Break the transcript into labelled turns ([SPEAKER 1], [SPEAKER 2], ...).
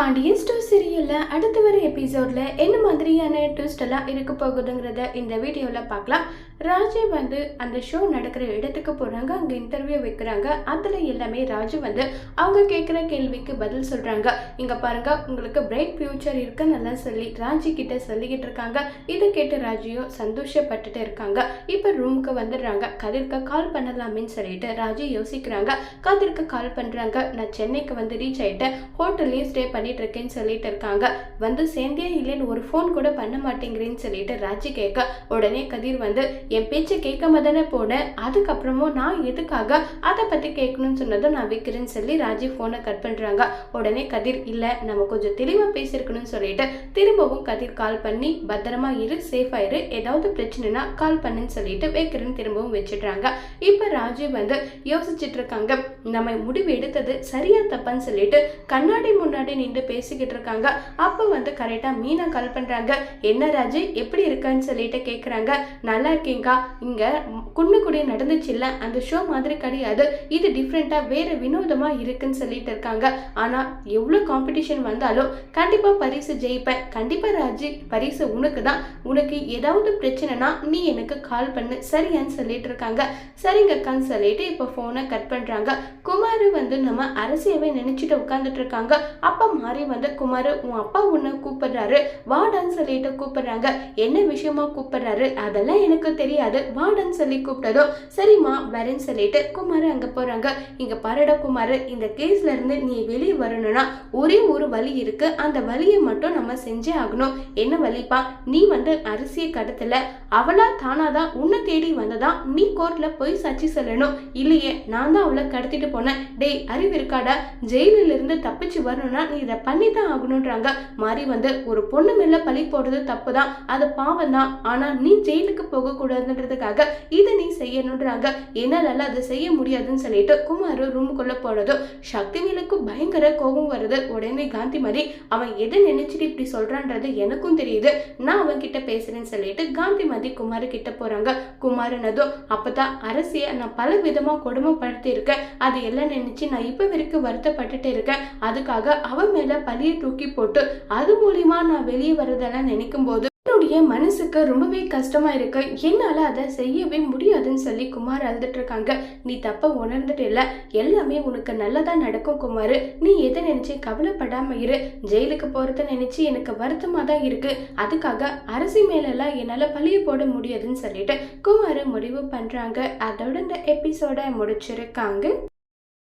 [SPEAKER 1] Pandian store சீரியலில் அடுத்து வர எபிசோடில் என்ன மாதிரியான ட்விஸ்ட் எல்லாம் இருக்க போகுதுங்கிறத இந்த வீடியோவில் பார்க்கலாம். ராஜு வந்து அந்த ஷோ நடக்கிற இடத்துக்கு போகிறாங்க அங்கே இன்டர்வியூ வைக்கிறாங்க. அதில் எல்லாமே ராஜு வந்து அவங்க கேட்குற கேள்விக்கு பதில் சொல்கிறாங்க இங்கே பாருங்க உங்களுக்கு பிரைட் ஃப்யூச்சர் இருக்குன்னு சொல்லி ராஜி கிட்ட சொல்லிக்கிட்டு இருக்காங்க. இதை கேட்டு ராஜியும் சந்தோஷப்பட்டுட்டு இருக்காங்க. இப்போ ரூமுக்கு வந்துடுறாங்க. கதிர்க்க கால் பண்ணலாமேன்னு சொல்லிட்டு ராஜு யோசிக்கிறாங்க. கதிர்க்க கால் பண்ணுறாங்க நான் சென்னைக்கு வந்து ரீச் ஆகிட்டேன் ஹோட்டல்லையும் ஸ்டே பண்ணி பண்ணிட்டு இருக்கேன்னு சொல்லிட்டு இருக்காங்க. வந்து சேர்ந்தே இல்லைன்னு ஒரு ஃபோன் கூட பண்ண மாட்டேங்கிறேன்னு சொல்லிட்டு ராஜி கேட்க உடனே கதிர் வந்து என் பேச்சை கேட்காம தானே போனேன். அதுக்கப்புறமும் நான் எதுக்காக அதை பற்றி கேட்கணும்னு சொன்னதும் நான் வைக்கிறேன்னு சொல்லி ராஜி ஃபோனை கட் பண்ணுறாங்க உடனே கதிர் இல்லை நம்ம கொஞ்சம் தெளிவாக பேசியிருக்கணும்னு சொல்லிட்டு திரும்பவும் கதிர் கால் பண்ணி பத்திரமா இரு சேஃப் ஆயிரு ஏதாவது பிரச்சனைனா கால் பண்ணுன்னு சொல்லிட்டு வைக்கிறேன்னு திரும்பவும் வச்சிடுறாங்க. இப்போ ராஜி வந்து யோசிச்சுட்டு இருக்காங்க. நம்ம முடிவு எடுத்தது சரியா தப்பான்னு சொல்லிட்டு கண்ணாடி முன்னாடி அப்படின்ட்டு பேசிக்கிட்டு இருக்காங்க. அப்போ வந்து கரெக்டாக மீனா கால் பண்ணுறாங்க என்ன ராஜு எப்படி இருக்கான்னு சொல்லிட்டு கேட்குறாங்க நல்லா இருக்கீங்கா இங்கே குன்னுக்குடி நடந்துச்சுல்ல அந்த ஷோ மாதிரி கிடையாது. இது டிஃப்ரெண்ட்டாக வேறு வினோதமாக இருக்குன்னு சொல்லிட்டு இருக்காங்க. ஆனால் எவ்வளோ காம்படிஷன் வந்தாலும் கண்டிப்பாக பரிசு ஜெயிப்பேன். கண்டிப்பாக ராஜி பரிசு உனக்கு தான். உனக்கு ஏதாவது பிரச்சனைனா நீ எனக்கு கால் பண்ணு. சரியான்னு சொல்லிட்டு இருக்காங்க. சரிங்கக்கான்னு சொல்லிட்டு இப்போ ஃபோனை கட் பண்ணுறாங்க குமார் வந்து நம்ம அரசியவே நினச்சிட்டு உட்காந்துட்டு இருக்காங்க. அப்பா மாறி வந்து குமார் உன் அப்பா உன்னை கூப்பிடுறாரு. வாடான்னு சொல்லிட்டு கூப்பிடுறாங்க. என்ன விஷயமா கூப்பிடுறாரு? அதெல்லாம் எனக்கு தெரியாது. வாடான்னு சொல்லி கூப்பிட்டதும் சரிம்மா வரேன்னு சொல்லிட்டு குமார் அங்கே போகிறாங்க இங்கே பாருடா குமார் இந்த கேஸ்லேருந்து நீ வெளியே வரணும்னா ஒரே ஒரு வழி இருக்குது அந்த வழியை மட்டும் நம்ம செஞ்சே ஆகணும். என்ன வழிப்பா? நீ வந்து அரிசியை கடத்தல. அவளா தானாதான் உன்னை தேடி வந்ததா? நீ கோர்ட்ல போய் சச்சி சொல்லணும். இல்லையே நான் தான் அவளை கடத்திட்டு போனேன். டேய் அறிவு இருக்காடா? ஜெயிலில் இருந்து தப்பிச்சு வரணும்னா நீ இதை பண்ணி தான் ஆகணுன்றாங்க மாறி வந்து ஒரு பொண்ணு மேல பழி போடுறது தப்பு தான் அது பாவம் தான் ஆனா நீ ஜெயிலுக்கு போக கூடாதுன்றதுக்காக இதை நீ செய்யணுன்றாங்க என்னால அதை செய்ய முடியாதுன்னு சொல்லிட்டு குமார் ரூமுக்குள்ள போனதும் சக்திவேலுக்கு பயங்கர கோபம் வருது. உடனே காந்திமதி அவன் எதை நினைச்சிட்டு இப்படி சொல்றான்றது எனக்கும் தெரியுது. நான் அவன் கிட்ட பேசுறேன்னு சொல்லிட்டு காந்திமதி குமார் கிட்ட போறாங்க. குமாரனதும் அப்பதான் அரசிய நான் பல விதமா கொடுமைப்படுத்தி இருக்கேன் அது எல்லாம் நினைச்சு நான் இப்ப வரைக்கும் வருத்தப்பட்டுட்டு இருக்கேன். அதுக்காக அவன் மேல பழிய தூக்கி போட்டு அது மூலியமா நான் வெளியே வர்றதெல்லாம் நினைக்கும் போது என்னுடைய மனசுக்கு ரொம்பவே கஷ்டமா இருக்கு. என்னால அதை செய்யவே முடியாதுன்னு சொல்லி குமார் அழுதுட்டு இருக்காங்க. நீ தப்ப உணர்ந்துட்டு இல்ல. எல்லாமே உனக்கு நல்லதா நடக்கும் குமார். நீ எதை நினைச்சு கவலைப்படாம இரு. ஜெயிலுக்கு போறத நினைச்சு எனக்கு வருத்தமா தான் இருக்கு. அதுக்காக அரசி மேலெல்லாம் என்னால பழிய போட முடியாதுன்னு சொல்லிட்டு குமார் முடிவு பண்றாங்க. அதோட இந்த எபிசோட முடிச்சிருக்காங்க.